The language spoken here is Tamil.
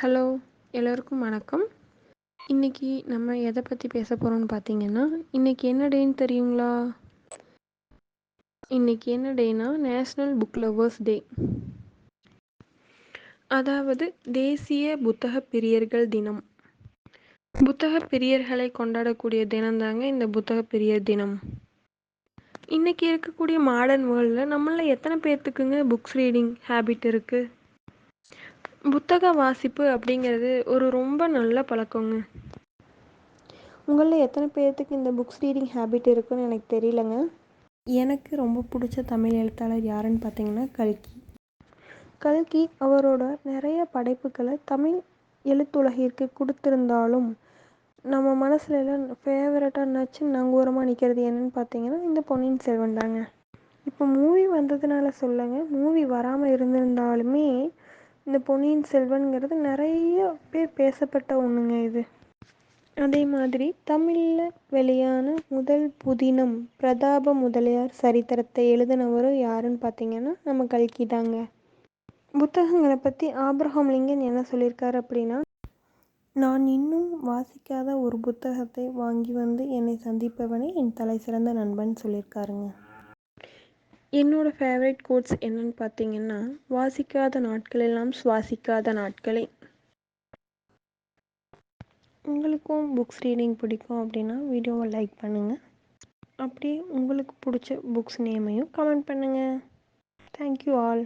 ஹலோ எல்லோருக்கும் வணக்கம். இன்னைக்கு நம்ம எதை பற்றி பேச போகிறோம்னு பார்த்தீங்கன்னா இன்னைக்கு என்ன டேன்னு தெரியுங்களா? இன்னைக்கு என்ன டேனா நேஷ்னல் புக் லவர்ஸ் டே அதாவது தேசிய புத்தக பிரியர்கள் தினம். புத்தக பிரியர்களை கொண்டாடக்கூடிய தினம் தாங்க இந்த புத்தக பிரியர் தினம். இன்றைக்கி இருக்கக்கூடிய மாடர்ன் வேர்ல்டில் நம்மள எத்தனை பேர்த்துக்குங்க புக்ஸ் ரீடிங் ஹேபிட் இருக்குது புத்தக வாசிப்பு அப்படிங்கிறது ஒரு ரொம்ப நல்ல பழக்கங்க. உங்களில் எத்தனை பேர்த்துக்கு இந்த புக்ஸ் ரீடிங் ஹேபிட் இருக்குன்னு எனக்கு தெரியலங்க. எனக்கு ரொம்ப பிடிச்ச தமிழ் எழுத்தாளர் யாருன்னு பார்த்தீங்கன்னா கல்கி. கல்கி அவரோட நிறைய படைப்புகளை தமிழ் எழுத்துலகிற்கு கொடுத்துருந்தாலும் நம்ம மனசுல எல்லாம் ஃபேவரட்டாக நச்சு நங்கூரமாக நிற்கிறது என்னன்னு பார்த்தீங்கன்னா இந்த பொன்னியின் செல்வன் தாங்க. இப்போ மூவி வந்ததுனால சொல்லுங்க மூவி வராமல் இருந்திருந்தாலுமே இந்த பொன்னியின் செல்வன்கிறது நிறைய பேர் பேசப்பட்ட ஒன்றுங்க இது. அதே மாதிரி தமிழில் வெளியான முதல் புதினம் பிரதாப முதலியார் சரித்திரத்தை எழுதினவரும் யாருன்னு பார்த்தீங்கன்னா நம்ம கல்கி தாங்க. புத்தகங்களை பற்றி ஆப்ரஹாம் லிங்கன் என்ன சொல்லியிருக்காரு அப்படின்னா நான் இன்னும் வாசிக்காத ஒரு புத்தகத்தை வாங்கி வந்து என்னை சந்திப்பவனே என் தலை சிறந்த நண்பன் சொல்லியிருக்காருங்க என்னோட ஃபேவரட் கோட்ஸ் என்னன்னு பார்த்தீங்கன்னா வாசிக்காத நாட்களெல்லாம் சுவாசிக்காத நாட்களே. உங்களுக்கும் புக்ஸ் ரீடிங் பிடிக்கும் அப்படின்னா வீடியோவை லைக் பண்ணுங்கள் அப்படியே உங்களுக்கு பிடிச்ச புக்ஸ் நேமையும் கமெண்ட் பண்ணுங்கள் தேங்க்யூ ஆல்